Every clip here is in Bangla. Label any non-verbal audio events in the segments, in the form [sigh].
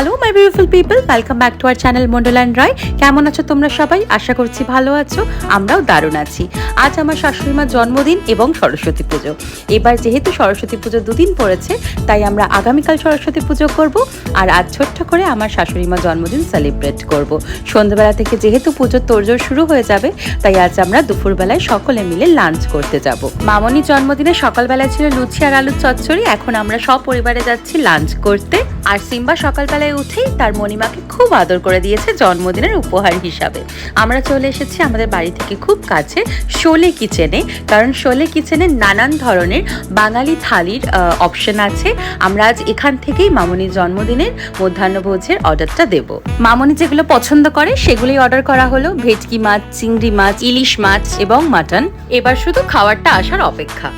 Hello my beautiful people welcome back to our channel মন্ডলান Roy কেমন আছো তোমরা সবাই? আশা করছি ভালো আছো, আমরাও দারুণ আছি। আজ আমার শাশুড়ি মার জন্মদিন এবং সরস্বতী পুজো। এবার যেহেতু সরস্বতী পুজো দুদিন পড়েছে, তাই আমরা আগামীকাল সরস্বতী পুজো করব আর আজ ছোট্ট করে আমার শাশুড়ি মার জন্মদিন সেলিব্রেট করব। সন্ধ্যাবেলা থেকে যেহেতু পুজোর তোড়জোড় শুরু হয়ে যাবে, তাই আজ আমরা দুপুরবেলায় সকলে মিলে লাঞ্চ করতে যাব। মামনির জন্মদিনে সকালবেলায় ছিল লুচি আর আলুর চচ্চড়ি, এখন আমরা সব পরিবারে যাচ্ছি লাঞ্চ করতে। আর সিম্বা সকালবেলায় উঠেই তার মণিমাকে খুব আদর করে দিয়েছে জন্মদিনের উপহার হিসাবে। আমরা চলে এসেছি আমাদের বাড়ি থেকে খুব কাছে শোলে কিচেনে, কারণ শোলে কিচেনে নানান ধরনের বাঙালি থালির অপশন আছে। আমরা আজ এখান থেকেই মামনির জন্মদিনের মধ্যাহ্নভোজের অর্ডারটা দেব। মামনি যেগুলো পছন্দ করে, সেগুলোই অর্ডার করা হলো। ভেটকি মাছ, চিংড়ি মাছ, ইলিশ মাছ এবং মাটন। এবার শুধু খাবারটা আসার অপেক্ষা।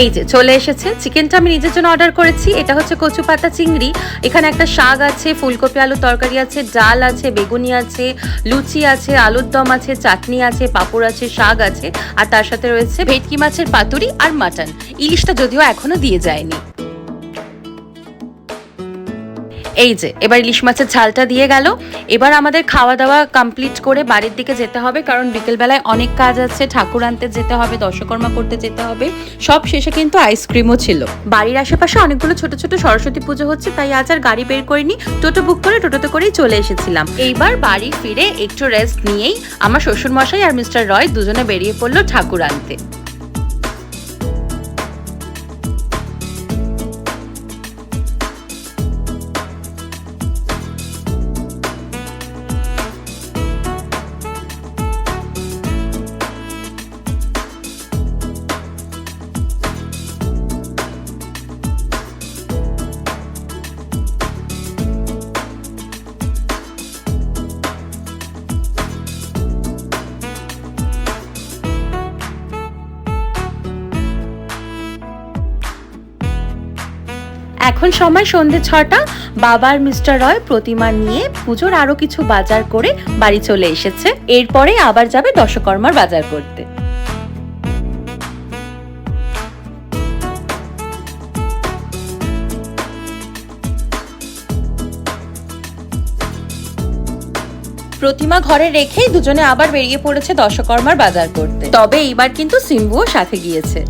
এই যে, চলে এসেছে। চিকেনটা আমি নিজের জন্য অর্ডার করেছি। এটা হচ্ছে কচু পাতা চিংড়ি। এখানে একটা শাক আছে, ফুলকপি, আলু তরকারি আছে, ডাল আছে, বেগুনি আছে, লুচি আছে, আলুর দম আছে, চাটনি আছে, পাঁপড় আছে, শাক আছে। আর তার সাথে রয়েছে ভেটকি মাছের পাতুরি আর মাটন। ইলিশটা যদিও এখনও দিয়ে যায়নি। এই যে, এবার ইলিশ মাছের ঝালটা দিয়ে গেল। এবার আমাদের খাওয়া দাওয়া কমপ্লিট করে বাড়ির দিকে যেতে হবে, কারণ বিকেলবেলায় অনেক কাজ আছে, ঠাকুর আনতে যেতে হবে দশকর্মা করতে যেতে হবে, সব শেষে কিন্তু আইসক্রিমও ছিল। বাড়ির আশেপাশে অনেকগুলো ছোট ছোট সরস্বতী পুজো হচ্ছে, তাই আজ আর গাড়ি বের করিনি, টোটো বুক করে টোটোতে করেই চলে এসেছিলাম। এইবার বাড়ি ফিরে একটু রেস্ট নিয়েই আমার শ্বশুর মশাই আর মিস্টার রয় দুজনে বেরিয়ে পড়ল ঠাকুর আনতে। এখন সময় সন্ধে ছটা। বাবার মিস্টার রয় প্রতিমা নিয়ে পুজোর আরও কিছু বাজার করে বাড়ি চলে এসেছে। এরপরে আবার যাবে দশকর্মার বাজার করতে। প্রতিমা ঘরে রেখেই দুজনে আবার বেরিয়ে পড়েছে দশকর্মার বাজার করতে। তবে এইবার কিন্তু সিম্বুও সাথে গিয়েছে।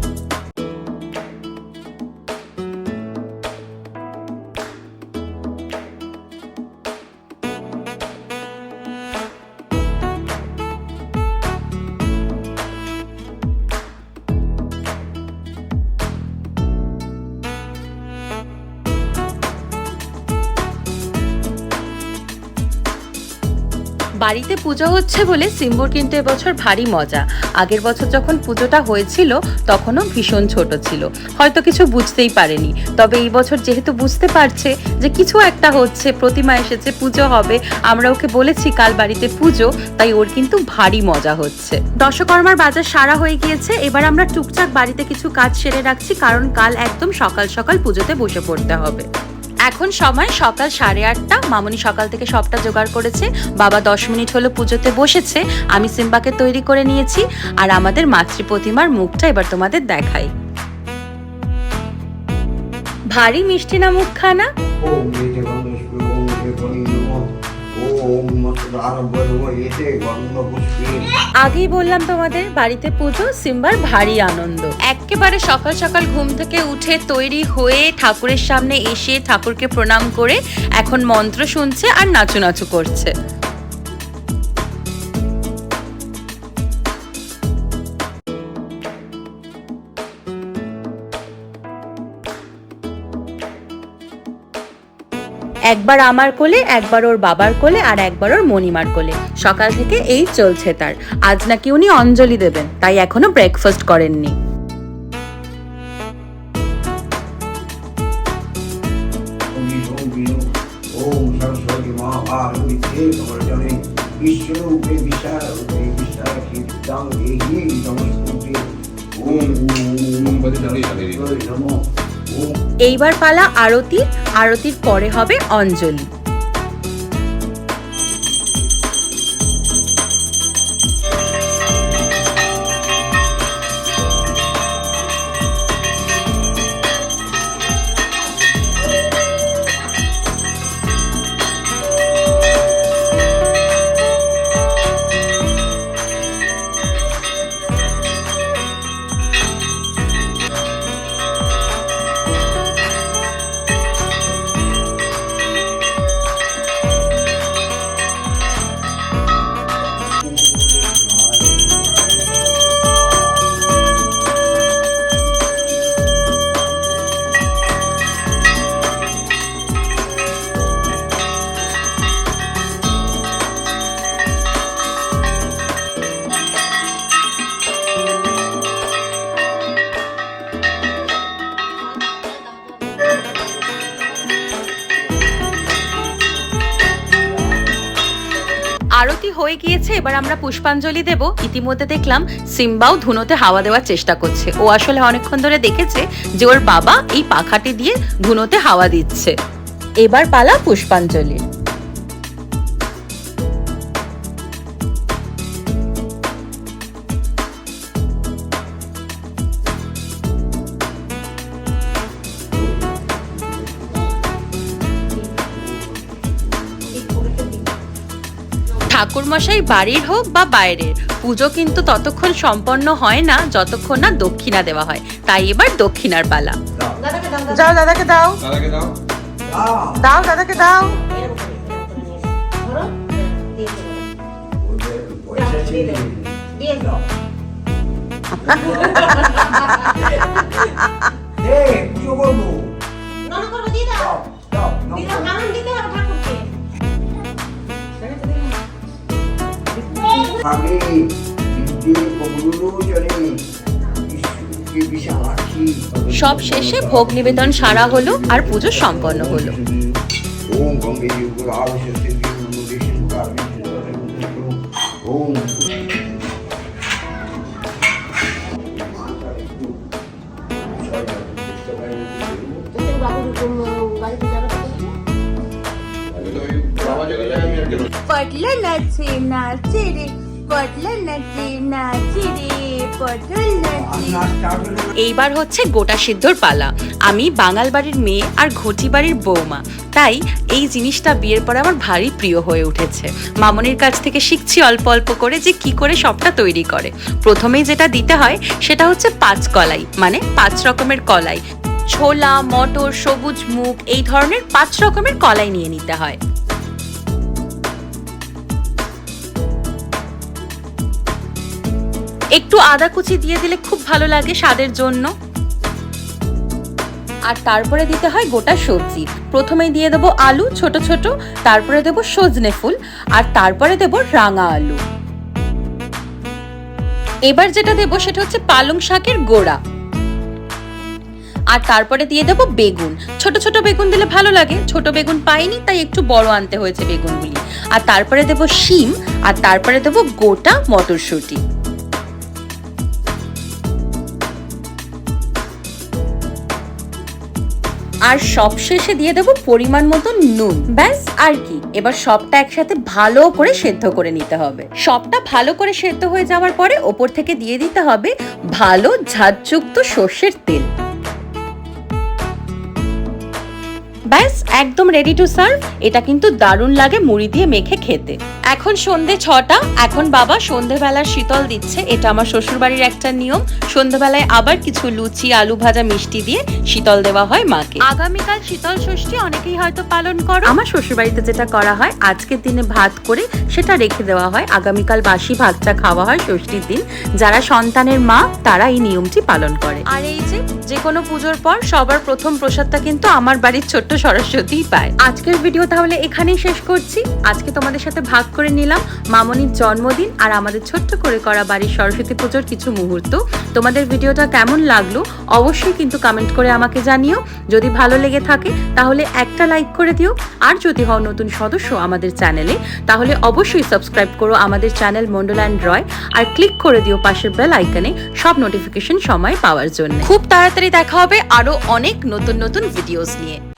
বাড়িতে পুজো হচ্ছে বলে সিম্বুর কিন্তু এবছর ভারী মজা। আগের বছর যখন পুজোটা হয়েছিল, তখনও ভীষণ ছোট ছিল। হয়তো কিছু বুঝতেই পারেনি। তবে এই বছর যেহেতু বুঝতে পারছে যে কিছু একটা হচ্ছে, প্রতিমা এসেছে, পুজো হবে, আমরা ওকে বলেছি কাল বাড়িতে পুজো, তাই ওর কিন্তু ভারী মজা হচ্ছে। দশকর্মার বাজার সারা হয়ে গিয়েছে, এবার আমরা টুকটাক বাড়িতে কিছু কাজ সেরে রাখছি, কারণ কাল একদম সকাল সকাল পুজোতে বসে পড়তে হবে। এখন সময় সকাল সাড়ে আটটা। মামনি সকাল থেকে সবটা জোগাড় করেছে। বাবা দশ মিনিট হলো পুজোতে বসেছে। আমি সিম্বাকে তৈরি করে নিয়েছি। আর আমাদের মাতৃ প্রতিমার মুখটা এবার তোমাদের দেখাই। ভারী মিষ্টি না মুখখানা? আগেই বললাম তোমাদের, বাড়িতে পুজো, সিম্বার ভারী আনন্দ। একেবারে সকাল সকাল ঘুম থেকে উঠে তৈরি হয়ে ঠাকুরের সামনে এসে ঠাকুরকে প্রণাম করে এখন মন্ত্র শুনছে আর নাচু নাচু করছে। একবার আমার কোলে একবার ওর বাবার কোলে আর একবার ওর মণিমার কোলে সকাল থেকে এই চলছে তার আজ নাকি উনি অঞ্জলি দেবেন তাই এখনও ব্রেকফাস্ট করেননি বিশ্বরূপে দেহি নমস্তুতে ওম ওম বদিনারি নমঃ ওম এইবার পালা আরতি আরতির পরে হবে অঞ্জলি। আরতি হয়ে গিয়েছে, এবার আমরা পুষ্পাঞ্জলি দেব। ইতিমধ্যে দেখলাম সিম্বাও ধুনোতে হাওয়া দেওয়ার চেষ্টা করছে। ও আসলে অনেকক্ষণ ধরে দেখেছে যে ওর বাবা এই পাখাটি দিয়ে ধুনোতে হাওয়া দিচ্ছে। এবার পালা পুষ্পাঞ্জলি। ঠাকুরমশাই বাড়ির হোক বা বাইরের পুজো কিন্তু ততক্ষণ সম্পন্ন হয় না যতক্ষণ না দক্ষিণা দেওয়া হয়। তাই এবার দক্ষিণার পালা। যাও দাদাকে দাও। দাদাকে দাও। দাও দাও দাদাকে দাও। [laughs] পুজো করব। দাও। দাও দাও কবুলোচনে সব শেষে ভোগ নিবেদন সারা হলো আর পুজো সম্পন্ন হলো। পটল নাচে নাচে রে। এইবার হচ্ছে গোটা সিদ্ধর পালা। আমি বাঙাল বাড়ির মেয়ে আর ঘটি বাড়ির বৌমা। তাই এই জিনিসটা বিয়ের পরে আমার ভারী প্রিয় হয়ে উঠেছে। মামনির কাছ থেকে শিখছি অল্প অল্প করে যে কি করে সবটা তৈরি করে। প্রথমেই যেটা দিতে হয়, সেটা হচ্ছে পাঁচ কলাই মানে পাঁচ রকমের কলাই। ছোলা, মটর, সবুজ মুগ, এই ধরনের পাঁচ রকমের কলাই নিয়ে নিতে হয়। একটু আদা কুচি দিয়ে দিলে খুব ভালো লাগে স্বাদের জন্য। আর তারপরে দিতে হয় গোটা সবজি। প্রথমে দিয়ে দেবো আলু, ছোট ছোট, তারপরে দেবো সজনে ফুল, আর তারপরে দেবো রাঙা আলু। এবার যেটা দেবো সেটা হচ্ছে পালং শাকের গোড়া। আর তারপরে দিয়ে দেবো বেগুন। ছোট ছোট বেগুন দিলে ভালো লাগে, ছোট বেগুন পাইনি, তাই একটু বড় আনতে হয়েছে বেগুনগুলি। আর তারপরে দেবো শিম, আর তারপরে দেবো গোটা মটরশুঁটি। আর সবশেষে দিয়ে দেবো পরিমাণ মতো নুন। ব্যাস, আর কি? এবার সবটা একসাথে ভালো করে সেদ্ধ করে নিতে হবে। সবটা ভালো করে সেদ্ধ হয়ে যাওয়ার পরে ওপর থেকে দিয়ে দিতে হবে ভালো ঝাঁঝযুক্ত সর্ষের তেল। ব্যাস একদম রেডি টু সার্ভ এটা কিন্তু দারুণ লাগে মুড়ি দিয়ে মেখে খেতে। এখন সন্ধে ছটা এখন বাবা সন্ধেবেলার শীতল দিচ্ছে এটা আমার শ্বশুরবাড়ির একটা নিয়ম। সন্ধেবেলায় আবার কিছু লুচি আলু ভাজা মিষ্টি দিয়ে শীতল দেওয়া হয় মাকে। আগামীকাল শীতল ষষ্ঠী অনেকেই হয়তো পালন করো। আমার শ্বশুরবাড়িতে যেটা করা হয় আজকের দিনে ভাত করে সেটা রেখে দেওয়া হয়। আগামীকাল বাসি ভাতটা খাওয়া হয় ষষ্ঠীর দিন। যারা সন্তানের মা তারা এই নিয়মটি পালন করে। আর এই যে যে কোনো পুজোর পর সবার প্রথম প্রসাদটা কিন্তু আমার বাড়ির ছোট্ট সরস্বতীই পায়। আজকের ভিডিও তাহলে এখানেই শেষ করছি। আজকে তোমাদের সাথে ভাগ করে নিলাম মামনির জন্মদিন আর আমাদের ছোট্ট করে করা বাড়ির সরস্বতী পুজোর কিছু মুহূর্ত। তোমাদের ভিডিওটা কেমন লাগল অবশ্যই কিন্তু কমেন্ট করে আমাকে জানিও। যদি ভালো লেগে থাকে তাহলে একটা লাইক করে দিও। আর যদি হও নতুন সদস্য আমাদের চ্যানেলে তাহলে অবশ্যই সাবস্ক্রাইব করো আমাদের চ্যানেল মন্ডল অ্যান্ড রয় আর ক্লিক করে দিও পাশের বেল আইকনে সব নোটিফিকেশন সময় পাওয়ার জন্য। খুব তাড়াতাড়ি দেখা হবে আরও অনেক নতুন নতুন ভিডিওস নিয়ে।